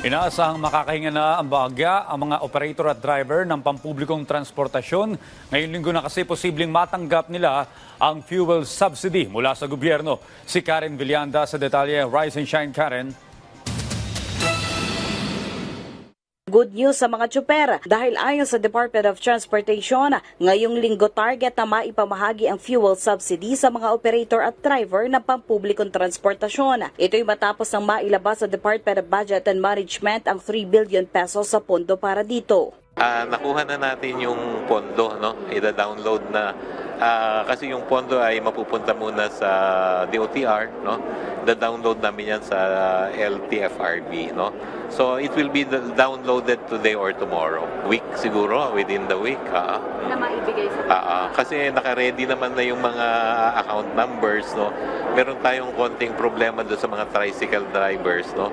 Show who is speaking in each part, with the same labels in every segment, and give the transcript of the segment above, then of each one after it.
Speaker 1: Inaasahang makakahinga na ang bahagya ang mga operator at driver ng pampublikong transportasyon. Ngayong linggo na kasi posibleng matanggap nila ang fuel subsidy mula sa gobyerno. Si Karen Villanda sa detalye. Rise and Shine, Karen.
Speaker 2: Good news sa mga tsuper dahil ayon sa Department of Transportation, ngayong linggo target na maipamahagi ang fuel subsidy sa mga operator at driver ng pampublikong transportasyon. Ito'y matapos ng mailabas sa Department of Budget and Management ang 3 billion pesos sa pondo para dito.
Speaker 3: Ah, nakuha na natin yung pondo, no? Ida-download na Ah, kasi yung pondo ay mapupunta muna sa DOTR, no? Da-download namin yan sa LTFRB, no? So it will be downloaded today or tomorrow. Week siguro, within the week. ah.
Speaker 2: Na maibigay sa
Speaker 3: Ah, ah. kasi naka-ready naman na yung mga account numbers, no? Meron tayong konting problema doon sa mga tricycle drivers, no?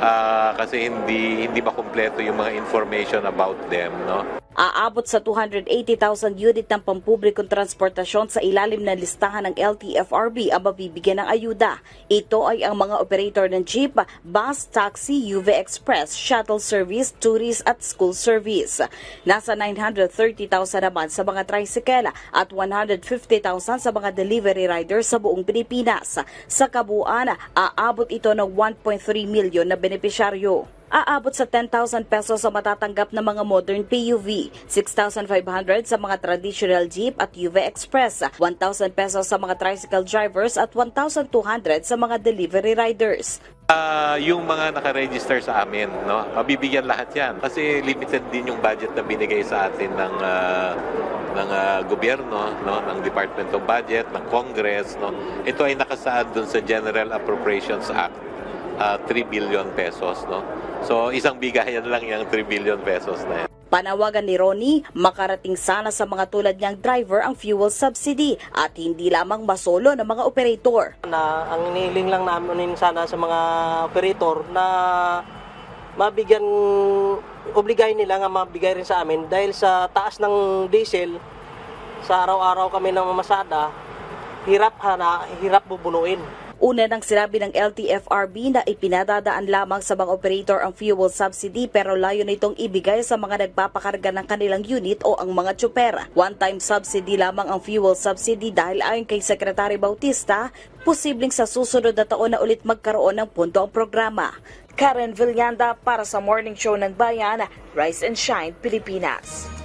Speaker 3: Ah, kasi hindi hindi ba kumpleto yung mga information about them, no?
Speaker 2: Aabot sa 280,000 unit ng pampublikong transportasyon sa ilalim ng listahan ng LTFRB ang mabibigyan ng ayuda. Ito ay ang mga operator ng jeep, bus, taxi, UV Express, shuttle service, tourist at school service. Nasa 930,000 naman sa mga tricycle at 150,000 sa mga delivery riders sa buong Pilipinas. Sa kabuuan, aabot ito ng 1.3 milyon na benepisyaryo aabot sa 10,000 pesos sa matatanggap na mga modern PUV, 6,500 sa mga traditional jeep at UV Express, 1,000 pesos sa mga tricycle drivers at 1,200 sa mga delivery riders.
Speaker 3: Ah, yung mga naka-register sa amin, no? Mabibigyan lahat 'yan kasi limited din yung budget na binigay sa atin ng ah, ng ah, gobyerno, no, ng Department of Budget, ng Congress, no. Ito ay nakasaad dun sa General Appropriations Act, ah, 3 billion pesos, no. So, isang bigayan lang yung 3 billion pesos na yan.
Speaker 2: Panawagan ni Ronnie, makarating sana sa mga tulad niyang driver ang fuel subsidy at hindi lamang masolo ng mga operator.
Speaker 4: na ang iniling lang namin sana sa mga operator na mabigyan obligahin nila nga mabigay rin sa amin dahil sa taas ng diesel sa araw-araw kami na mamasada hirap hana hirap bubunuin
Speaker 2: Una nang sinabi ng LTFRB na ipinadadaan lamang sa mga operator ang fuel subsidy pero layo nitong ibigay sa mga nagpapakarga ng kanilang unit o ang mga tsuper. One-time subsidy lamang ang fuel subsidy dahil ayon kay Secretary Bautista, posibleng sa susunod na taon na ulit magkaroon ng pondo ang programa. Karen Villanda para sa Morning Show ng Bayan, Rise and Shine, Pilipinas.